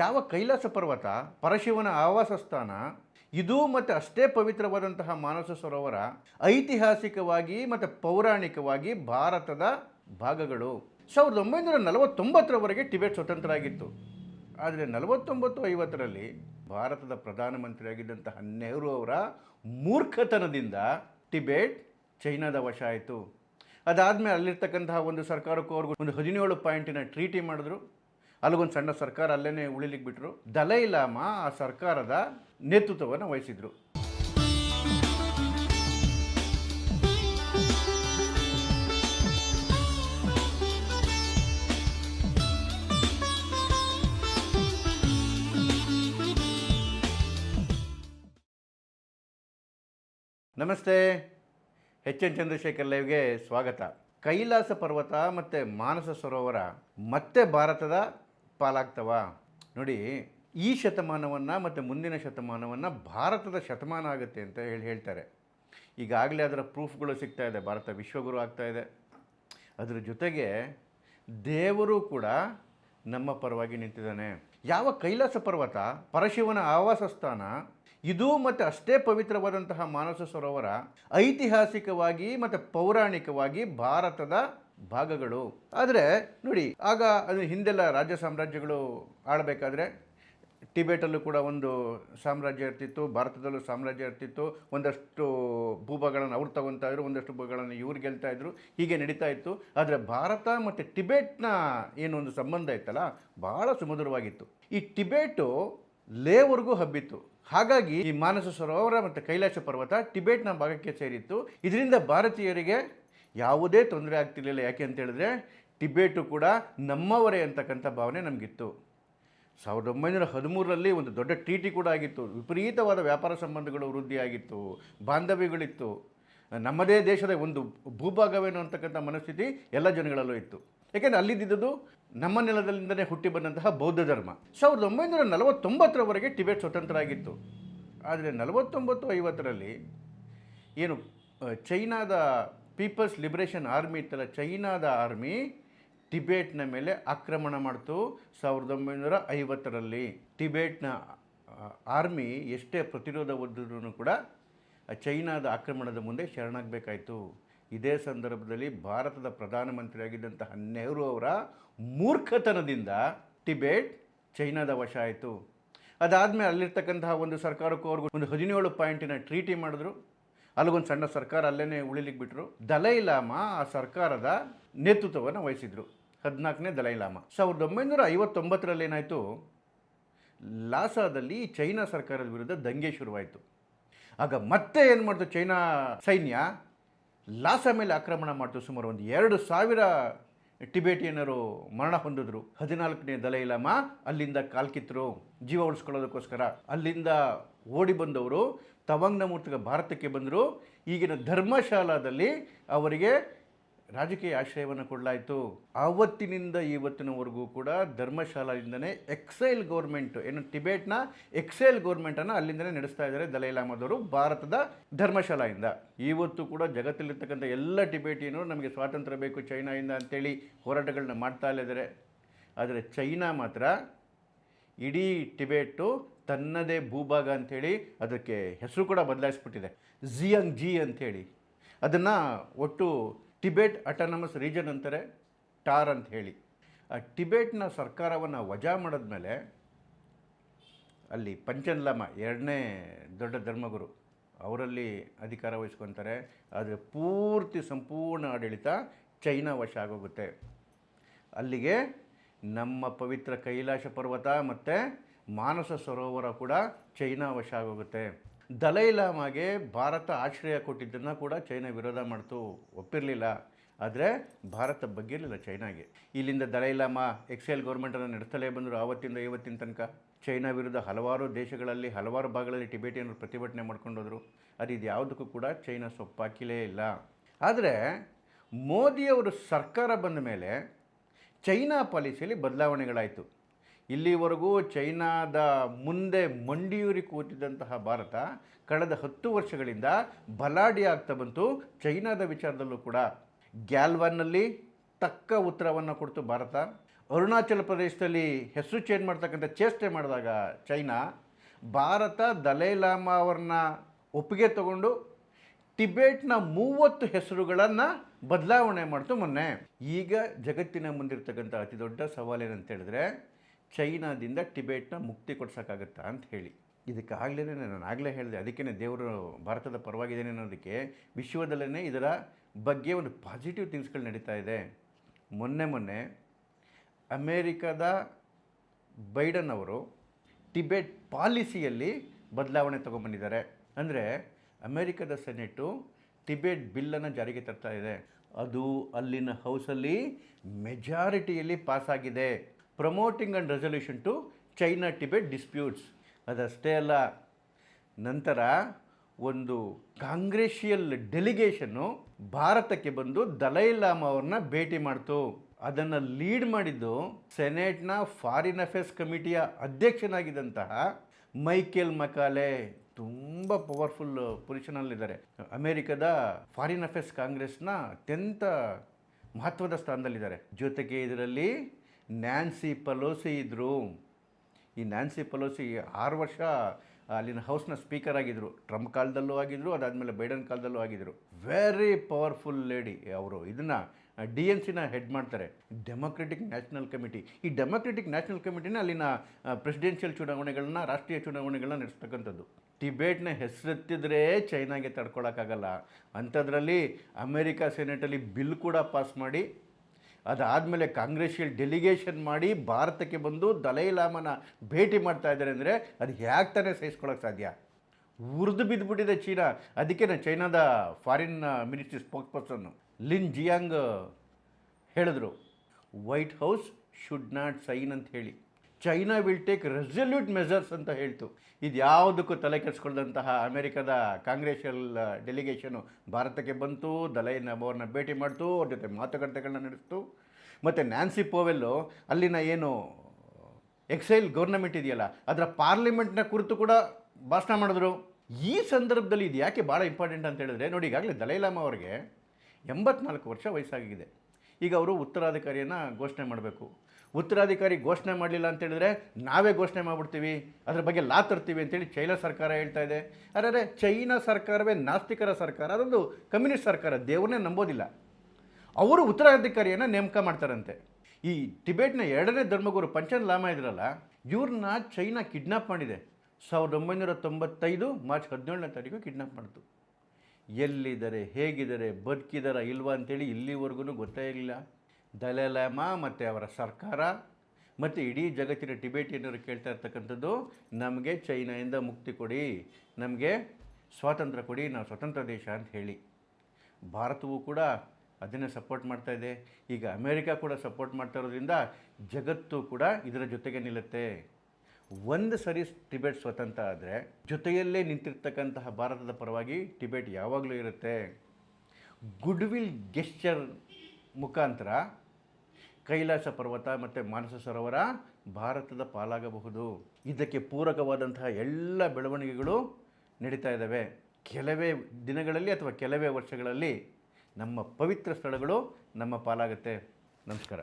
ಯಾವ ಕೈಲಾಸ ಪರ್ವತ, ಪರಶಿವನ ಆವಾಸ ಸ್ಥಾನ, ಇದು ಮತ್ತು ಅಷ್ಟೇ ಪವಿತ್ರವಾದಂತಹ ಮಾನಸ ಸರೋವರ, ಐತಿಹಾಸಿಕವಾಗಿ ಮತ್ತು ಪೌರಾಣಿಕವಾಗಿ ಭಾರತದ ಭಾಗಗಳು. ಸಾವಿರದ ಒಂಬೈನೂರ ನಲವತ್ತೊಂಬತ್ತರವರೆಗೆ ಟಿಬೆಟ್ ಸ್ವತಂತ್ರ ಆಗಿತ್ತು ಆದರೆ ನಲವತ್ತೊಂಬತ್ತು ಐವತ್ತರಲ್ಲಿ ಭಾರತದ ಪ್ರಧಾನಮಂತ್ರಿಯಾಗಿದ್ದಂತಹ ನೆಹರು ಅವರ ಮೂರ್ಖತನದಿಂದ ಟಿಬೆಟ್ ಚೈನಾದ ವಶ ಆಯಿತು. ಅದಾದಮೇಲೆ ಅಲ್ಲಿರ್ತಕ್ಕಂತಹ ಒಂದು ಸರ್ಕಾರಕ್ಕೂ ಅವ್ರಿಗೂ ಒಂದು ಹದಿನೇಳು ಪಾಯಿಂಟಿನ ಟ್ರೀಟಿ ಮಾಡಿದ್ರು. ಅಲ್ಲಿಗೊಂದು ಸಣ್ಣ ಸರ್ಕಾರ ಅಲ್ಲೇ ಉಳಿಲಿಕ್ಕೆ ಬಿಟ್ಟರು ದಲೈ ಲಾಮ ಆ ಸರ್ಕಾರದ ನೇತೃತ್ವವನ್ನು ವಹಿಸಿದರು. ನಮಸ್ತೆ. ಎಚ್ ಎನ್ ಚಂದ್ರಶೇಖರ್ ಲೈವ್ಗೆ ಸ್ವಾಗತ. ಕೈಲಾಸ ಪರ್ವತ ಮತ್ತು ಮಾನಸ ಸರೋವರ ಮತ್ತೆ ಭಾರತದ ಪಾಲಾಗ್ತವ? ನೋಡಿ, ಈ ಶತಮಾನವನ್ನು ಮತ್ತು ಮುಂದಿನ ಶತಮಾನವನ್ನು ಭಾರತದ ಶತಮಾನ ಆಗುತ್ತೆ ಅಂತ ಹೇಳಿ ಹೇಳ್ತಾರೆ. ಈಗಾಗಲೇ ಅದರ ಪ್ರೂಫ್ಗಳು ಸಿಗ್ತಾ ಇದೆ, ಭಾರತ ವಿಶ್ವಗುರು ಆಗ್ತಾ ಇದೆ. ಅದರ ಜೊತೆಗೆ ದೇವರು ಕೂಡ ನಮ್ಮ ಪರವಾಗಿ ನಿಂತಿದ್ದಾನೆ. ಯಾವ ಕೈಲಾಸ ಪರ್ವತ, ಪರಶಿವನ ಆವಾಸ ಸ್ಥಾನ, ಇದು ಮತ್ತು ಅಷ್ಟೇ ಪವಿತ್ರವಾದಂತಹ ಮಾನಸ ಸರೋವರ ಐತಿಹಾಸಿಕವಾಗಿ ಮತ್ತು ಪೌರಾಣಿಕವಾಗಿ ಭಾರತದ ಭಾಗಗಳು. ಆದರೆ ನೋಡಿ, ಆಗ ಅದು ಹಿಂದೆಲ್ಲ ರಾಜ್ಯ ಸಾಮ್ರಾಜ್ಯಗಳು ಆಳಬೇಕಾದ್ರೆ ಟಿಬೇಟಲ್ಲೂ ಕೂಡ ಒಂದು ಸಾಮ್ರಾಜ್ಯ ಇರ್ತಿತ್ತು, ಭಾರತದಲ್ಲೂ ಸಾಮ್ರಾಜ್ಯ ಇರ್ತಿತ್ತು. ಒಂದಷ್ಟು ಭೂಭಾಗಗಳನ್ನು ಅವ್ರು ತಗೊತಾ ಇದ್ರು, ಒಂದಷ್ಟು ಭೂಗಳನ್ನು ಇವ್ರು ಗೆಲ್ತಾ ಇದ್ರು, ಹೀಗೆ ನಡೀತಾ ಇತ್ತು. ಆದರೆ ಭಾರತ ಮತ್ತು ಟಿಬೇಟ್ನ ಒಂದು ಸಂಬಂಧ ಇತ್ತಲ್ಲ, ಬಹಳ ಸುಮಧುರವಾಗಿತ್ತು. ಈ ಟಿಬೇಟು ಲೇವರೆಗೂ ಹಬ್ಬಿತ್ತು. ಹಾಗಾಗಿ ಈ ಮಾನಸ ಸರೋವರ ಮತ್ತು ಕೈಲಾಸ ಪರ್ವತ ಟಿಬೇಟ್ನ ಭಾಗಕ್ಕೆ ಸೇರಿತ್ತು. ಇದರಿಂದ ಭಾರತೀಯರಿಗೆ ಯಾವುದೇ ತೊಂದರೆ ಆಗ್ತಿರಲಿಲ್ಲ. ಯಾಕೆ ಅಂತ ಹೇಳಿದ್ರೆ ಟಿಬೇಟು ಕೂಡ ನಮ್ಮವರೇ ಅಂತಕ್ಕಂಥ ಭಾವನೆ ನಮಗಿತ್ತು. ಸಾವಿರದ ಒಂಬೈನೂರ ಹದಿಮೂರರಲ್ಲಿ ಒಂದು ದೊಡ್ಡ ಟಿ ಕೂಡ ಆಗಿತ್ತು. ವಿಪರೀತವಾದ ವ್ಯಾಪಾರ ಸಂಬಂಧಗಳು ವೃದ್ಧಿಯಾಗಿತ್ತು. ಬಾಂಧವ್ಯಗಳಿತ್ತು. ನಮ್ಮದೇ ದೇಶದ ಒಂದು ಭೂಭಾಗವೇನು ಅಂತಕ್ಕಂಥ ಮನಸ್ಥಿತಿ ಎಲ್ಲ ಜನಗಳಲ್ಲೂ ಇತ್ತು. ಯಾಕೆಂದರೆ ಅಲ್ಲಿದ್ದುದು ನಮ್ಮ ನೆಲದಲ್ಲಿಂದಲೇ ಹುಟ್ಟಿ ಬಂದಂತಹ ಬೌದ್ಧ ಧರ್ಮ. ಸಾವಿರದ ಒಂಬೈನೂರ ನಲವತ್ತೊಂಬತ್ತರವರೆಗೆ ಟಿಬೆಟ್ ಸ್ವತಂತ್ರ ಆಗಿತ್ತು ಆದರೆ ನಲವತ್ತೊಂಬತ್ತು ಐವತ್ತರಲ್ಲಿ ಏನು ಚೈನಾದ ಪೀಪಲ್ಸ್ ಲಿಬರೇಷನ್ ಆರ್ಮಿ ಇತ್ತಲ್ಲ ಚೈನಾದ ಆರ್ಮಿ ಟಿಬೇಟ್ನ ಮೇಲೆ ಆಕ್ರಮಣ ಮಾಡ್ತು ಸಾವಿರದ ಒಂಬೈನೂರ ಐವತ್ತರಲ್ಲಿ. ಟಿಬೇಟ್ನ ಆರ್ಮಿ ಎಷ್ಟೇ ಪ್ರತಿರೋಧ ಒದ್ದರೂ ಕೂಡ ಚೈನಾದ ಆಕ್ರಮಣದ ಮುಂದೆ ಶರಣಾಗಬೇಕಾಯಿತು. ಇದೇ ಸಂದರ್ಭದಲ್ಲಿ ಭಾರತದ ಪ್ರಧಾನಮಂತ್ರಿಯಾಗಿದ್ದಂತಹ ನೆಹರು ಅವರ ಮೂರ್ಖತನದಿಂದ ಟಿಬೇಟ್ ಚೈನಾದ ವಶ ಆಯಿತು. ಅದಾದಮೇಲೆ ಅಲ್ಲಿರ್ತಕ್ಕಂತಹ ಒಂದು ಸರ್ಕಾರಕ್ಕೂ ಅವ್ರಿಗೂ ಒಂದು ಹದಿನೇಳು ಪಾಯಿಂಟಿನ ಟ್ರೀಟಿ ಮಾಡಿದ್ರು. ಅಲ್ಲಿಗೊಂದು ಸಣ್ಣ ಸರ್ಕಾರ ಅಲ್ಲೇ ಉಳಿಲಿಕ್ಕೆ ಬಿಟ್ಟರು ದಲೈ ಲಾಮ ಆ ಸರ್ಕಾರದ ನೇತೃತ್ವವನ್ನು ವಹಿಸಿದರು. ಹದಿನಾಲ್ಕನೇ ದಲೈ ಲಾಮ. ಸಾವಿರದ ಒಂಬೈನೂರ ಐವತ್ತೊಂಬತ್ತರಲ್ಲಿ ಏನಾಯಿತು? ಲಾಸಾದಲ್ಲಿ ಚೈನಾ ಸರ್ಕಾರದ ವಿರುದ್ಧ ದಂಗೆ ಶುರುವಾಯಿತು. ಆಗ ಮತ್ತೆ ಏನು ಮಾಡ್ತು ಚೈನಾ ಸೈನ್ಯ? ಲಾಸಾ ಮೇಲೆ ಆಕ್ರಮಣ ಮಾಡ್ತು ಸುಮಾರು ಒಂದು ಎರಡು ಸಾವಿರ ಟಿಬೇಟಿಯನ್ನರು ಮರಣ ಹೊಂದಿದ್ರು, ಹದಿನಾಲ್ಕನೇ ದಲೈ ಲಾಮಾ, ಅಲ್ಲಿಂದ ಕಾಲ್ಕಿತ್ರು ಜೀವ ಉಳಿಸ್ಕೊಳ್ಳೋದಕ್ಕೋಸ್ಕರ. ಅಲ್ಲಿಂದ ಓಡಿ ಬಂದವರು, ತವಂಗ್ನ ಮೂರ್ತಿಗೆ ಭಾರತಕ್ಕೆ ಬಂದರು. ಈಗಿನ ಧರ್ಮಶಾಲಾದಲ್ಲಿ ಅವರಿಗೆ ರಾಜಕೀಯ ಆಶ್ರಯವನ್ನು ಕೊಡಲಾಯಿತು. ಆವತ್ತಿನಿಂದ ಇವತ್ತಿನವರೆಗೂ ಕೂಡ ಧರ್ಮಶಾಲಾದಿಂದನೇ ಎಕ್ಸೈಲ್ ಗೌರ್ಮೆಂಟ್, ಏನು ಟಿಬೇಟ್ನ ಎಕ್ಸೈಲ್ ಗೌರ್ಮೆಂಟನ್ನು ಅಲ್ಲಿಂದನೇ ನಡೆಸ್ತಾ ಇದ್ದಾರೆ ದಲೈಲಾಮದವರು ಭಾರತದ ಧರ್ಮಶಾಲೆಯಿಂದ. ಇವತ್ತು ಕೂಡ ಜಗತ್ತಲ್ಲಿರ್ತಕ್ಕಂಥ ಎಲ್ಲ ಟಿಬೇಟಿಯನರು ನಮಗೆ ಸ್ವಾತಂತ್ರ್ಯ ಬೇಕು ಚೈನಾಯಿಂದ ಅಂತೇಳಿ ಹೋರಾಟಗಳನ್ನ ಮಾಡ್ತಾ ಇದ್ದಾರೆ. ಆದರೆ ಚೈನಾ ಮಾತ್ರ ಇಡೀ ಟಿಬೇಟು ತನ್ನದೇ ಭೂಭಾಗ ಅಂಥೇಳಿ ಅದಕ್ಕೆ ಹೆಸರು ಕೂಡ ಬದಲಾಯಿಸ್ಬಿಟ್ಟಿದೆ. ಝಿಯಂಗ್ ಜಿ ಅಂಥೇಳಿ ಅದನ್ನು ಒಟ್ಟು ಟಿಬೇಟ್ ಅಟಾನಮಸ್ ರೀಜನ್ ಅಂತಾರೆ, ಟಾರ್ ಅಂತ ಹೇಳಿ. ಆ ಟಿಬೆಟ್ನ ಸರ್ಕಾರವನ್ನು ವಜಾ ಮಾಡಿದ್ಮೇಲೆ ಅಲ್ಲಿ ಪಂಚನ್ಲಾಮ ಎರಡನೇ ದೊಡ್ಡ ಧರ್ಮಗುರು, ಅವರಲ್ಲಿ ಅಧಿಕಾರ ವಹಿಸ್ಕೊತಾರೆ. ಆದರೆ ಪೂರ್ತಿ ಸಂಪೂರ್ಣ ಆಡಳಿತ ಚೈನಾ ವಶ ಆಗೋಗುತ್ತೆ. ಅಲ್ಲಿಗೆ ನಮ್ಮ ಪವಿತ್ರ ಕೈಲಾಸ ಪರ್ವತ ಮತ್ತು ಮಾನಸ ಸರೋವರ ಕೂಡ ಚೈನಾ ವಶ ಆಗೋಗುತ್ತೆ. ದಲೈ ಲಾಮಾಗೆ ಭಾರತ ಆಶ್ರಯ ಕೊಟ್ಟಿದ್ದನ್ನು ಕೂಡ ಚೈನಾ ವಿರೋಧ ಮಾಡ್ತು, ಒಪ್ಪಿರಲಿಲ್ಲ. ಆದರೆ ಭಾರತ ಬಗ್ಗಿರಲಿಲ್ಲ ಚೈನಾಗೆ. ಇಲ್ಲಿಂದ ದಲೈ ಲಾಮಾ ಎಕ್ಸೆಲ್ ಗೌರ್ಮೆಂಟನ್ನು ನಡೆಸಲೇ ಬಂದರು ಆವತ್ತಿಂದ ಐವತ್ತಿನ ತನಕ. ಚೈನಾ ವಿರುದ್ಧ ಹಲವಾರು ದೇಶಗಳಲ್ಲಿ, ಹಲವಾರು ಭಾಗಗಳಲ್ಲಿ ಟಿಬೇಟಿಯನ್ನರು ಪ್ರತಿಭಟನೆ ಮಾಡ್ಕೊಂಡೋದ್ರು. ಅದು ಇದು ಯಾವುದಕ್ಕೂ ಕೂಡ ಚೈನಾ ಸೊಪ್ಪಾಕಿಲೇ ಇಲ್ಲ. ಆದರೆ ಮೋದಿಯವರು ಸರ್ಕಾರ ಬಂದ ಮೇಲೆ ಚೈನಾ ಪಾಲಿಸಿಯಲ್ಲಿ ಬದಲಾವಣೆಗಳಾಯಿತು. ಇಲ್ಲಿವರೆಗೂ ಚೈನಾದ ಮುಂದೆ ಮಂಡಿಯೂರಿ ಕೂತಿದ್ದಂತಹ ಭಾರತ ಕಳೆದ ಹತ್ತು ವರ್ಷಗಳಿಂದ ಬಲಾಢ್ಯ ಆಗ್ತಾ ಬಂತು. ಚೈನಾದ ವಿಚಾರದಲ್ಲೂ ಕೂಡ ಗ್ಯಾಲ್ವನ್ನಲ್ಲಿ ತಕ್ಕ ಉತ್ತರವನ್ನು ಕೊಡ್ತು ಭಾರತ. ಅರುಣಾಚಲ ಪ್ರದೇಶದಲ್ಲಿ ಹೆಸರು ಚೇಂಜ್ ಮಾಡ್ತಕ್ಕಂಥ ಚೇಷ್ಟೆ ಮಾಡಿದಾಗ ಚೈನಾ ಭಾರತ ದಲೈ ಲಾಮಾ ಅವ್ರನ್ನ ಒಪ್ಪಿಗೆ ತಗೊಂಡು ಟಿಬೆಟ್ನ ಮೂವತ್ತು ಹೆಸರುಗಳನ್ನು ಬದಲಾವಣೆ ಮಾಡ್ತು ಮೊನ್ನೆ. ಈಗ ಜಗತ್ತಿನ ಮುಂದಿರ್ತಕ್ಕಂಥ ಅತಿ ದೊಡ್ಡ ಸವಾಲೇನಂತ ಹೇಳಿದ್ರೆ ಚೈನಾದಿಂದ ಟಿಬೇಟ್ನ ಮುಕ್ತಿ ಕೊಡ್ಸೋಕ್ಕಾಗತ್ತಾ ಅಂತ ಹೇಳಿ. ಇದಕ್ಕಾಗಲೇ ನಾನು ಆಗಲೇ ಹೇಳಿದೆ ಅದಕ್ಕೇ ದೇವರು ಭಾರತದ ಪರವಾಗಿದ್ದೇನೆ ಅನ್ನೋದಕ್ಕೆ ವಿಶ್ವದಲ್ಲೇ ಇದರ ಬಗ್ಗೆ ಒಂದು ಪಾಸಿಟಿವ್ ಥಿಂಗ್ಸ್ಗಳು ನಡೀತಾ ಇದೆ. ಮೊನ್ನೆ ಮೊನ್ನೆ ಅಮೇರಿಕದ ಬೈಡನ್ ಅವರು ಟಿಬೆಟ್ ಪಾಲಿಸಿಯಲ್ಲಿ ಬದಲಾವಣೆ ತೊಗೊಂಬಂದಿದ್ದಾರೆ ಅಂದರೆ ಅಮೇರಿಕದ ಸೆನೆಟು ಟಿಬೆಟ್ ಬಿಲ್ಲನ್ನು ಜಾರಿಗೆ ತರ್ತಾ ಇದೆ. ಅದು ಅಲ್ಲಿನ ಹೌಸಲ್ಲಿ ಮೆಜಾರಿಟಿಯಲ್ಲಿ ಪಾಸಾಗಿದೆ promoting and resolution to China Tibet disputes ಅದಷ್ಟೇ ಅಲ್ಲ, ನಂತರ ಒಂದು ಕಾಂಗ್ರೆಷಿಯಲ್ ಡೆಲಿಗೇಷನ್ನು ಭಾರತಕ್ಕೆ ಬಂದು ದಲೈ ಲಾಮಾ ಅವ್ರನ್ನ ಭೇಟಿ ಮಾಡ್ತು. ಅದನ್ನು ಲೀಡ್ ಮಾಡಿದ್ದು ಸೆನೆಟ್ನ ಫಾರಿನ್ ಅಫೇರ್ಸ್ ಕಮಿಟಿಯ ಅಧ್ಯಕ್ಷನಾಗಿದ್ದಂತಹ ಮೈಕೆಲ್ ಮಕಾಲೆ. ತುಂಬ ಪವರ್ಫುಲ್ ಪೊಸಿಷನಲ್ಲಿದ್ದಾರೆ. ಅಮೇರಿಕದ ಫಾರಿನ್ ಅಫೇರ್ಸ್ ಕಾಂಗ್ರೆಸ್ನ ಅತ್ಯಂತ ಮಹತ್ವದ ಸ್ಥಾನದಲ್ಲಿದ್ದಾರೆ. ಜೊತೆಗೆ ಇದರಲ್ಲಿ ನ್ಯಾನ್ಸಿ ಪಲೋಸಿ ಇದ್ದರು ಈ ನ್ಯಾನ್ಸಿ ಪಲೋಸಿ ಆರು ವರ್ಷ ಅಲ್ಲಿನ ಹೌಸ್ನ ಸ್ಪೀಕರ್ ಆಗಿದ್ದರು ಟ್ರಂಪ್ ಕಾಲದಲ್ಲೂ ಆಗಿದ್ದರು ಅದಾದಮೇಲೆ ಬೈಡನ್ ಕಾಲದಲ್ಲೂ ಆಗಿದ್ದರು ವೆರಿ ಪವರ್ಫುಲ್ ಲೇಡಿ ಅವರು. ಇದನ್ನು ಡಿ ಎನ್ ಸಿನ ಹೆಡ್ ಮಾಡ್ತಾರೆ. ಡೆಮೊಕ್ರೆಟಿಕ್ ನ್ಯಾಷನಲ್ ಕಮಿಟಿ ಈ ಡೆಮೊಕ್ರೆಟಿಕ್ ನ್ಯಾಷನಲ್ ಕಮಿಟಿನ ಅಲ್ಲಿನ ಪ್ರೆಸಿಡೆನ್ಷಿಯಲ್ ಚುನಾವಣೆಗಳನ್ನ, ರಾಷ್ಟ್ರೀಯ ಚುನಾವಣೆಗಳನ್ನ ನಡೆಸ್ತಕ್ಕಂಥದ್ದು. ಟಿಬೇಟ್ನ ಹೆಸರೆತ್ತಿದ್ರೆ ಚೈನಾಗೆ ತಡ್ಕೊಳಕ್ಕಾಗಲ್ಲ. ಅಂಥದ್ರಲ್ಲಿ ಅಮೇರಿಕಾ ಸೆನೆಟಲ್ಲಿ ಬಿಲ್ ಕೂಡ ಪಾಸ್ ಮಾಡಿ ಅದಾದಮೇಲೆ ಕಾಂಗ್ರೆಸ್ಸಿಯಲ್ ಡೆಲಿಗೇಷನ್ ಮಾಡಿ ಭಾರತಕ್ಕೆ ಬಂದು ದಲೈ ಲಾಮನ ಭೇಟಿ ಮಾಡ್ತಾ ಇದ್ದಾರೆ ಅಂದರೆ ಅದು ಹೇಗೆ ತಾನೇ ಸಹಿಸ್ಕೊಳ್ಳೋಕೆ ಸಾಧ್ಯ? ಉರಿದು ಬಿದ್ದುಬಿಟ್ಟಿದೆ ಚೀನಾ. ಅದಕ್ಕೆ ಚೈನಾದ ಫಾರಿನ್ ಮಿನಿಸ್ಟ್ರಿ ಸ್ಪೋಕ್ಸ್ ಪರ್ಸನ್ನು ಲಿನ್ ಜಿಯಾಂಗ್ ಹೇಳಿದ್ರು. White House should not sign ಅಂತ ಹೇಳಿ. China will take resolute measures ಅಂತ ಹೇಳ್ತು. ಇದು ಯಾವುದಕ್ಕೂ ತಲೆ ಕೆಡಿಸ್ಕೊಳ್ಳದಂತಹ ಅಮೆರಿಕದ ಕಾಂಗ್ರೆಷಿಯಲ್ ಡೆಲಿಗೇಷನು ಭಾರತಕ್ಕೆ ಬಂತು ದಲೈ ಅವರನ್ನ ಭೇಟಿ ಮಾಡ್ತು, ಅವ್ರ ಜೊತೆ ಮಾತುಕತೆಗಳನ್ನ ನಡೆಸ್ತು. ಮತ್ತು ನ್ಯಾನ್ಸಿ ಪೋವೆಲ್ಲು ಅಲ್ಲಿನ ಏನು, ಎಕ್ಸೈಲ್ ಗೌರ್ನಮೆಂಟ್ ಇದೆಯಲ್ಲ, ಅದರ ಪಾರ್ಲಿಮೆಂಟ್ನ ಕುರಿತು ಕೂಡ ಭಾಷಣ ಮಾಡಿದ್ರು. ಈ ಸಂದರ್ಭದಲ್ಲಿ ಇದು ಯಾಕೆ ಭಾಳ ಇಂಪಾರ್ಟೆಂಟ್ ಅಂತ ಹೇಳಿದ್ರೆ, ನೋಡಿ ಈಗಾಗಲೇ ದಲೈಲಾಮ ಅವರಿಗೆ ಎಂಬತ್ನಾಲ್ಕು ವರ್ಷ ವಯಸ್ಸಾಗಿದೆ. ಈಗ ಅವರು ಉತ್ತರಾಧಿಕಾರಿಯನ್ನು ಘೋಷಣೆ ಮಾಡಬೇಕು. ಉತ್ತರಾಧಿಕಾರಿ ಘೋಷಣೆ ಮಾಡಲಿಲ್ಲ ಅಂತೇಳಿದ್ರೆ ನಾವೇ ಘೋಷಣೆ ಮಾಡಿಬಿಡ್ತೀವಿ. ಅದ್ರ ಬಗ್ಗೆ ಲಾ ತರ್ತೀವಿ ಅಂತೇಳಿ ಚೈನಾ ಸರ್ಕಾರ ಹೇಳ್ತಾ ಇದೆ. ಅರೆ ಚೈನಾ ಸರ್ಕಾರವೇ ನಾಸ್ತಿಕರ ಸರ್ಕಾರ, ಅದೊಂದು ಕಮ್ಯುನಿಸ್ಟ್ ಸರ್ಕಾರ, ದೇವ್ರನ್ನೇ ನಂಬೋದಿಲ್ಲ. ಅವರು ಉತ್ತರಾಧಿಕಾರಿಯನ್ನು ನೇಮಕ ಮಾಡ್ತಾರಂತೆ. ಈ ಟಿಬೆಟ್ನ ಎರಡನೇ ಧರ್ಮಗುರು ಪಂಚನ್ ಲಾಮಾ ಇದ್ರಲ್ಲ, ಇವ್ರನ್ನ ಚೈನಾ ಕಿಡ್ನಾಪ್ ಮಾಡಿದೆ. ಸಾವಿರದ ಒಂಬೈನೂರ ತೊಂಬತ್ತೈದು ಮಾರ್ಚ್ ಹದಿನೇಳನೇ ತಾರೀಕು ಕಿಡ್ನಾಪ್ ಮಾಡಿತು. ಎಲ್ಲಿದ್ದಾರೆ, ಹೇಗಿದ್ದಾರೆ, ಬದುಕಿದಾರ ಇಲ್ವಾ ಅಂತೇಳಿ ಇಲ್ಲಿವರೆಗೂ ಗೊತ್ತೇ ಇರಲಿಲ್ಲ. ದಲೈಲಾಮಾ ಮತ್ತು ಅವರ ಸರ್ಕಾರ, ಮತ್ತು ಇಡೀ ಜಗತ್ತಿನ ಟಿಬೇಟಿಯನ್ನರು ಕೇಳ್ತಾ ಇರ್ತಕ್ಕಂಥದ್ದು, ನಮಗೆ ಚೈನಾಯಿಂದ ಮುಕ್ತಿ ಕೊಡಿ, ನಮಗೆ ಸ್ವಾತಂತ್ರ್ಯ ಕೊಡಿ, ನಾವು ಸ್ವತಂತ್ರ ದೇಶ ಅಂತ ಹೇಳಿ. ಭಾರತವು ಕೂಡ ಅದನ್ನೇ ಸಪೋರ್ಟ್ ಮಾಡ್ತಾ ಇದೆ. ಈಗ ಅಮೇರಿಕಾ ಕೂಡ ಸಪೋರ್ಟ್ ಮಾಡ್ತಾ ಇರೋದ್ರಿಂದ ಜಗತ್ತು ಕೂಡ ಇದರ ಜೊತೆಗೆ ನಿಲ್ಲುತ್ತೆ. ಒಂದು ಸರಿ ಟಿಬೆಟ್ ಸ್ವತಂತ್ರ ಆದರೆ ಜೊತೆಯಲ್ಲೇ ನಿಂತಿರ್ತಕ್ಕಂತಹ ಭಾರತದ ಪರವಾಗಿ ಟಿಬೇಟ್ ಯಾವಾಗಲೂ ಇರುತ್ತೆ. ಗುಡ್ ವಿಲ್ ಗೆಸ್ಚರ್ ಮುಖಾಂತರ ಕೈಲಾಸ ಪರ್ವತ ಮತ್ತು ಮಾನಸ ಸರೋವರ ಭಾರತದ ಪಾಲಾಗಬಹುದು. ಇದಕ್ಕೆ ಪೂರಕವಾದಂತಹ ಎಲ್ಲ ಬೆಳವಣಿಗೆಗಳು ನಡೀತಾ ಇದ್ದಾವೆ. ಕೆಲವೇ ದಿನಗಳಲ್ಲಿ ಅಥವಾ ಕೆಲವೇ ವರ್ಷಗಳಲ್ಲಿ ನಮ್ಮ ಪವಿತ್ರ ಸ್ಥಳಗಳು ನಮ್ಮ ಪಾಲಾಗುತ್ತೆ. ನಮಸ್ಕಾರ.